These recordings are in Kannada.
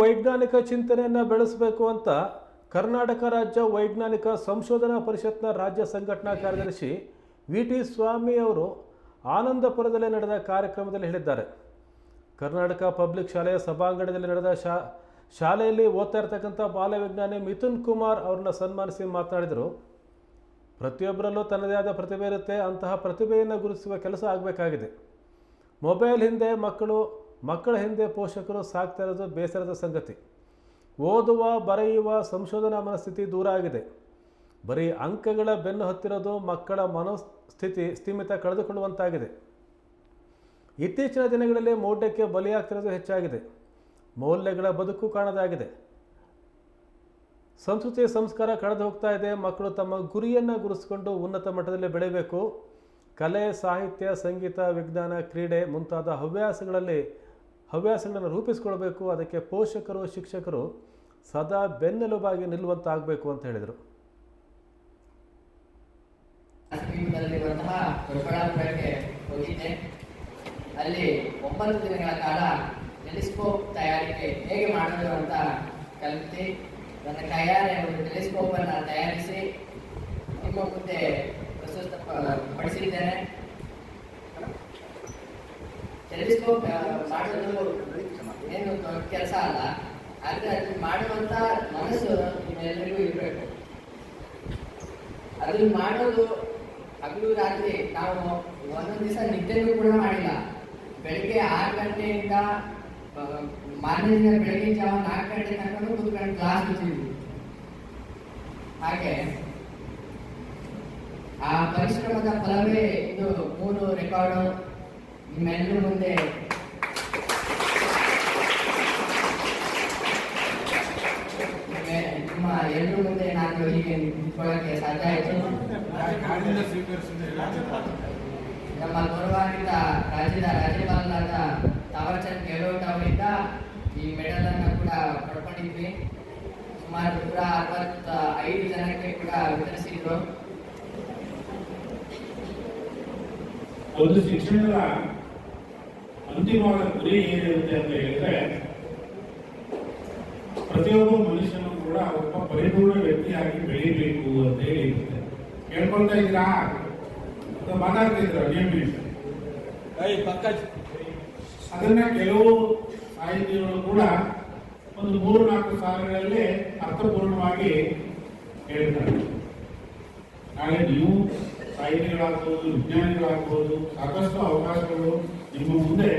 ವೈಜ್ಞಾನಿಕ ಚಿಂತನೆಯನ್ನು ಬೆಳೆಸಬೇಕು ಅಂತ ಕರ್ನಾಟಕ ರಾಜ್ಯ ವೈಜ್ಞಾನಿಕ ಸಂಶೋಧನಾ ಪರಿಷತ್ನ ರಾಜ್ಯ ಸಂಘಟನಾ ಕಾರ್ಯದರ್ಶಿ ವಿ ಟಿ ಸ್ವಾಮಿ ಅವರು ಆನಂದಪುರದಲ್ಲಿ ನಡೆದ ಕಾರ್ಯಕ್ರಮದಲ್ಲಿ ಹೇಳಿದ್ದಾರೆ. ಕರ್ನಾಟಕ ಪಬ್ಲಿಕ್ ಶಾಲೆಯ ಸಭಾಂಗಣದಲ್ಲಿ ನಡೆದ ಶಾ, ಶಾಲೆಯಲ್ಲಿ ಓದ್ತಾ ಇರತಕ್ಕಂಥ ಬಾಲವಿಜ್ಞಾನಿ ಮಿಥುನ್ ಕುಮಾರ್ ಅವ್ರನ್ನ ಸನ್ಮಾನಿಸಿ ಮಾತನಾಡಿದರು. ಪ್ರತಿಯೊಬ್ಬರಲ್ಲೂ ತನ್ನದೇ ಆದ ಪ್ರತಿಭೆ ಇರುತ್ತೆ, ಅಂತಹ ಪ್ರತಿಭೆಯನ್ನು ಗುರುತಿಸುವ ಕೆಲಸ ಆಗಬೇಕಾಗಿದೆ. ಮೊಬೈಲ್ ಹಿಂದೆ ಮಕ್ಕಳು ಮಕ್ಕಳ ಹಿಂದೆ ಪೋಷಕರು ಸಾಕ್ತಾ ಇರೋದು ಬೇಸರದ ಸಂಗತಿ. ಓದುವ, ಬರೆಯುವ ಸಂಶೋಧನಾ ಮನಸ್ಥಿತಿ ದೂರ ಆಗಿದೆ. ಬರೀ ಅಂಕಗಳ ಬೆನ್ನು ಹತ್ತಿರೋದು ಮಕ್ಕಳ ಮನೋಸ್ಥಿತಿ ಸ್ಥಿಮಿತ ಕಳೆದುಕೊಳ್ಳುವಂತಾಗಿದೆ. ಇತ್ತೀಚಿನ ದಿನಗಳಲ್ಲಿ ಮೌಢ್ಯಕ್ಕೆ ಬಲಿಯಾಗ್ತಿರೋದು ಹೆಚ್ಚಾಗಿದೆ. ಮೌಲ್ಯಗಳ ಬದುಕು ಕಾಣದಾಗಿದೆ. ಸಂಸ್ಕೃತಿ ಸಂಸ್ಕಾರ ಕಳೆದು ಹೋಗ್ತಾ ಇದೆ. ಮಕ್ಕಳು ತಮ್ಮ ಗುರಿಯನ್ನು ಗುರುಸ್ಕೊಂಡು ಉನ್ನತ ಮಟ್ಟದಲ್ಲಿ ಬೆಳೆಯಬೇಕು. ಕಲೆ, ಸಾಹಿತ್ಯ, ಸಂಗೀತ, ವಿಜ್ಞಾನ, ಕ್ರೀಡೆ ಮುಂತಾದ ಹವ್ಯಾಸಗಳಲ್ಲಿ ಹವ್ಯಾಸಗಳನ್ನು ರೂಪಿಸ್ಕೊಳ್ಬೇಕು, ಅದಕ್ಕೆ ಪೋಷಕರು, ಶಿಕ್ಷಕರು ಸದಾ ಬೆನ್ನೆಲುಬಾಗಿ ನಿಲ್ಲುವಂತಾಗಬೇಕು ಅಂತ ಹೇಳಿದರು. ಅಲ್ಲಿ ಒಂಬತ್ತು ದಿನಗಳ ಕಾಲ ಟೆಲಿಸ್ಕೋಪ್ ತಯಾರಿಕೆ ಹೇಗೆ ಮಾಡೋದು ಅಂತ ಕಲಿತು. ನನ್ನ ಕೈಯಾರೆ ಒಂದು ಟೆಲಿಸ್ಕೋಪ್ ಅನ್ನ ತಯಾರಿಸಿ ನಿಮ್ಮ ಮುಂದೆ ಪ್ರಸ್ತುತ ಪಡಿಸಿದ್ದೇನೆ. ಟೆಲಿಸ್ಕೋಪ್ ಮಾಡೋದು ಏನು ಕೆಲಸ ಅಲ್ಲ. ಆದರೆ ಅದು ಮಾಡುವಂತ ಮನಸ್ಸು ನಿಮ್ಮೆಲ್ಲರಿಗೂ ಇರಬೇಕು. ಅದನ್ನು ಮಾಡೋದು ಹಗಲು ರಾತ್ರಿ ನಾವು ಒಂದೊಂದು ದಿವಸ ನಿದ್ದೆನೂ ಕೂಡ ಮಾಡಿಲ್ಲ. ಬೆಳಿಗ್ಗೆ ಆರು ಗಂಟೆಯಿಂದ ಮಾರನೇ ದಿನ ಬೆಳಗ್ಗೆ ಜಾವ ನಾಲ್ಕು ಗಂಟೆ ತನಕ ಕೂತ್ಕೊಂಡು ಕ್ಲಾಸ್ ಬಿಟ್ಟಿದ್ವಿ ಹಾಗೆ ಆ ಪರಿಶ್ರಮದ ಫಲವೇ ಇದು ಮೂರು ರೆಕಾರ್ಡು ನಿಮ್ಮೆಲ್ಲರ ಮುಂದೆ ನಿಮ್ಮೆ- ನಿಮ್ಮ ಎಲ್ಲರೂ ಮುಂದೆ ನಾನು ಹೀಗೆ ನಿಂತ್ಕೊಳ್ಳೋಕೆ ಸಾಧ್ಯ ಆಯಿತು? ನಮ್ಮ ಗೌರವಾನ್ವಿತ ರಾಜ್ಯದ ರಾಜ್ಯಪಾಲರಾದ ತಾವರ್ಚಂದ್ ಗೆಹ್ಲೋಟ್ ಅವರಿಂದ ಈ ಮೆಡಲ್ ಅನ್ನು ಕೂಡ ಪಡ್ಕೊಂಡಿದ್ವಿ. ಸುಮಾರು ನೂರ ಅರವತ್ತ ಐದು ಜನಕ್ಕೆ ಕೂಡ ವಿತರಿಸಿದ್ರು. ಒಂದು ಶಿಕ್ಷಣದ ಅಂತಿಮವಾದ ಗುರಿ ಏನಿರುತ್ತೆ ಅಂತ ಹೇಳಿದ್ರೆ ಪ್ರತಿಯೊಬ್ಬ ಮನುಷ್ಯನು ಕೂಡ ಒಬ್ಬ ಪರಿಪೂರ್ಣ ವ್ಯಕ್ತಿಯಾಗಿ ಬೆಳಿಬೇಕು ಅಂತ ಹೇಳಿ ಇರುತ್ತೆ ಕೇಳ್ಕೊಳ್ತಾ ಇದ್ದೀರಾ? ಮಾತಾಡ್ತಾ ನಿಯಮಿತ ಅದನ್ನ ಕೆಲವು ಸಾಹಿತಿಗಳು ಕೂಡ ಒಂದು ಮೂರು ನಾಲ್ಕು ಸಾಲಗಳಲ್ಲಿ ಅರ್ಥಪೂರ್ಣವಾಗಿ ಹೇಳ್ತಾರೆ. ನಾಳೆ ನೀವು ಸಾಹಿತಿಗಳಾಗ್ಬೋದು, ವಿಜ್ಞಾನಿಗಳಾಗ್ಬೋದು, ಸಾಕಷ್ಟು ಅವಕಾಶಗಳು ನಿಮ್ಮ ಮುಂದೆ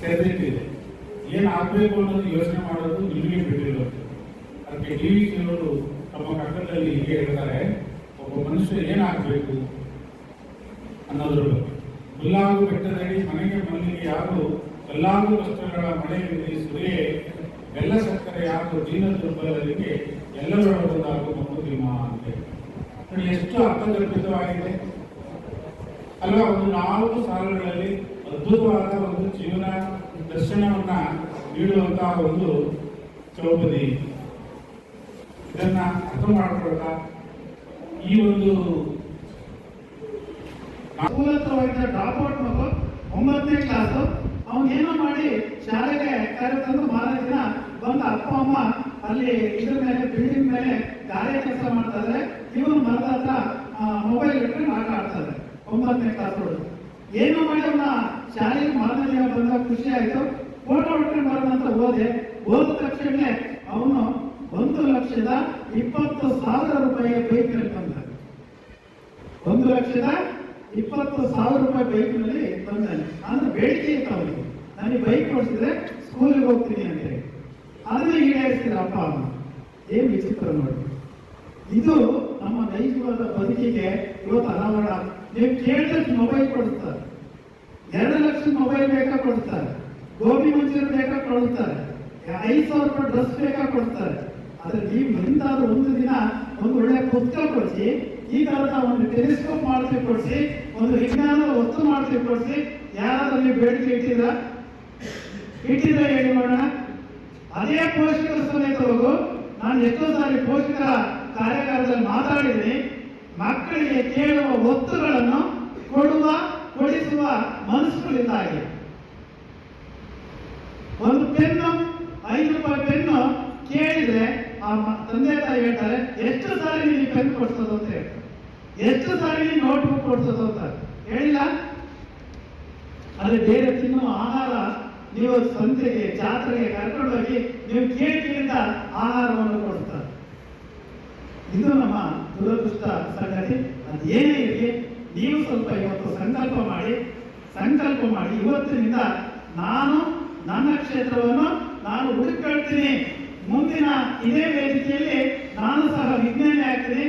ತೆರೆದಿಟ್ಟಿದೆ. ಏನು ಆಗಬೇಕು ಅನ್ನೋದು ಯೋಚನೆ ಮಾಡೋದು ನಿಮಗೆ ಬಿಟ್ಟಿರೋದು. ಅದಕ್ಕೆ ಟಿ ವಿ ಕೆಲವರು ತಮ್ಮ ಕಟ್ಟಡದಲ್ಲಿ ಹೀಗೆ ಹೇಳ್ತಾರೆ, ಒಬ್ಬ ಮನುಷ್ಯ ಏನಾಗಬೇಕು ಅನ್ನೋದ್ರ ಬಗ್ಗೆ. ಹುಲ್ಲಾಗು ಬೆಟ್ಟದಲ್ಲಿ ಮನೆಗೆ ಮಲ್ಲಿಗೆ ಯಾರು ಎಲ್ಲಾಂಗು ವಸ್ತ್ರಗಳ ಮನೆಯಲ್ಲಿ ಸುರಿಯೇ, ಬೆಲ್ಲ ಸಕ್ಕರೆ ಯಾರು ದೀನ ದುರ್ಬಲರಿಗೆ ಒಂದು ಮಂಕುತಿಮ್ಮ ಅಂತ ಹೇಳಿ. ಎಷ್ಟು ಅರ್ಥಗರ್ಭಿತವಾಗಿದೆ. ಅಲ್ವಾ? ಒಂದು ನಾಲ್ಕು ಸಾಲುಗಳಲ್ಲಿ ಅದ್ಭುತವಾದ ಒಂದು ಜೀವನ ದರ್ಶನವನ್ನ ನೀಡುವಂತಹ ಒಂದು ಚೌಪದಿ ಇದನ್ನ ಅರ್ಥ ಮಾಡಿಕೊಳ್ತಾ ಈ ಒಂದು ಮೂಲತವಾಗಿದ್ದ ಡ್ರಾಪ್ ಔಟ್ ಮಗು ಒಂಬತ್ತನೇ ಕ್ಲಾಸು ಏನೋ ಮಾಡಿ ಶಾಲೆಗೆ ಕರೆತಂದು ಮಾರನೇ ದಿನ ಬಂದ ಅಪ್ಪ, ಅಮ್ಮ ಅಲ್ಲಿ ಇದ್ರ ಮೇಲೆ ಬಿಲ್ಡಿಂಗ್ ಮೇಲೆ ಗಾರೆ ಕೆಲಸ ಮಾಡ್ತಾ ಇವನು ಹತ್ರ ಮೊಬೈಲ್ ಇಟ್ಕೊಂಡು ಆಟ ಆಡ್ತಾರೆ ಒಂಬತ್ತನೇ ಕ್ಲಾಸ್ ಒಳಗೆ. ಏನೋ ಮಾಡಿ ಅವನ ಶಾಲೆಗೆ ಮರದಲ್ಲಿ ಬಂದಾಗ ಖುಷಿ ಆಯ್ತು. ಫೋಟೋ ಹೊಡ್ಕೊಂಡು ಬರೋಣ ಅಂತ ಹೋದೆ ಹೋದ ತಕ್ಷಣ ಅವನು ಒಂದು ಲಕ್ಷದ ಇಪ್ಪತ್ತು ಸಾವಿರ ರೂಪಾಯಿಗೆ ಬೈಕ್ ಬಂದ. ಒಂದು ಲಕ್ಷದ ಇಪ್ಪತ್ತು ಸಾವಿರ ರೂಪಾಯಿ ಬೈಕ್ನಲ್ಲಿ ತಂದಾನೆ ಅಂದ್ರೆ ಬೇಡಿಕೆ ಇತ್ತು ಅವನಿಗೆ. ನನಗೆ ಬೈಕ್ ಓಡಿಸಿದ್ರೆ ಸ್ಕೂಲಿಗೆ ಹೋಗ್ತೀನಿ ಅಂತ. ಹೇಳಿ ಅದನ್ನ ಈಡೇರಿಸ್ತೀರ ಅಪ್ಪ ಅಮ್ಮ. ಏನ್ ವಿಚಿತ್ರ ನೋಡಿ. ಇದು ನಮ್ಮ ನೈಜವಾದ ಬದುಕಿಗೆ ಇವತ್ತು ಅನಾವರಣ ನೀವು ಕೇಳಿದಷ್ಟು ಮೊಬೈಲ್ ಕೊಡುತ್ತಾರೆ. ಎರಡು ಲಕ್ಷ ಮೊಬೈಲ್ ಬೇಕಾ ಕೊಡ್ತಾರೆ ಗೋಬಿ ಮಂಚೂರಿ ಬೇಕಾ ಕೊಡುತ್ತಾರೆ. ಐದು ಸಾವಿರ ರೂಪಾಯಿ ಡ್ರೆಸ್ ಬೇಕಾ ಕೊಡ್ತಾರೆ ಆದರೆ ನೀವು ಬಂದಾದ ಒಂದು ದಿನ ಒಂದು ಒಳ್ಳೆ ಪುಸ್ತಕ ಕೊಡಿಸಿ, ಈ ತರದ ಒಂದು ಟೆಲಿಸ್ಕೋಪ್ ಮಾಡ್ತೀವಿ ಕೊಡಿಸಿ, ಒಂದು ವಿಜ್ಞಾನದ ವಸ್ತು ಮಾಡ್ತೀವಿ ಕೊಡಿಸಿ, ಯಾರಾದ್ರೂ ನೀವು ಬೇಡಿಕೆ ಇಟ್ಟಿದ್ರ? ಇಟ್ಟಿದ್ರೆ ಹೇಳಿ ಮಾಡೋಣ. ಅದೇ ಪೋಷಕರ ಸಮೇತ ನಾನು ಎಷ್ಟೋ ಸಾರಿ ಪೋಷಕರ ಕಾರ್ಯಾಗಾರದಲ್ಲಿ ಮಾತಾಡಿದ್ರಿ ಮಕ್ಕಳಿಗೆ ಕೇಳುವ ಒತ್ತುಗಳನ್ನು ಕೊಡುವ, ಕೊಡಿಸುವ ಮನಸ್ಸುಗಳಿಂದಾಗಿ ಒಂದು ಪೆನ್ನು, ಐದು ರೂಪಾಯಿ ಪೆನ್ನು ಕೇಳಿದ್ರೆ ಆ ತಂದೆ ತಾಯಿ ಹೇಳ್ತಾರೆ, ಎಷ್ಟು ಸಾರಿ ನೀನು ಪೆನ್ ಕೊಡ್ಸೋದು ಅಂತ ಹೇಳ್ತಾರೆ ಎಷ್ಟು ಸಾರಿ ನೋಟ್ ಬುಕ್ ಕೊಡ್ಸೋದು ಅಂತ ಹೇಳಿಲ್ಲ. ಆದರೆ ಬೇರೆ ತಿನ್ನುವ ಆಹಾರ ನೀವು ಸಂತೆಗೆ, ಜಾತ್ರೆಗೆ ಕರ್ಕೊಂಡೋಗಿ ನೀವು ಕೇಳಿಕೆಯಿಂದ ಆಹಾರವನ್ನು ಕೊಡ್ತಾರೆ ಇದು ನಮ್ಮ ದುರದೃಷ್ಟ ಅದೇನೇ ಇರಲಿ, ನೀವು ಸ್ವಲ್ಪ ಇವತ್ತು ಸಂಕಲ್ಪ ಮಾಡಿ ಸಂಕಲ್ಪ ಮಾಡಿ, ಇವತ್ತಿನಿಂದ ನಾನು ನನ್ನ ಕ್ಷೇತ್ರವನ್ನು ನಾನು ಹುಡುಕೊಳ್ತೀನಿ ಮುಂದಿನ ಇದೇ ವೇದಿಕೆಯಲ್ಲಿ ನಾನು ಸಹ ವಿಜ್ಞಾನಿ ಆಗ್ತೀನಿ.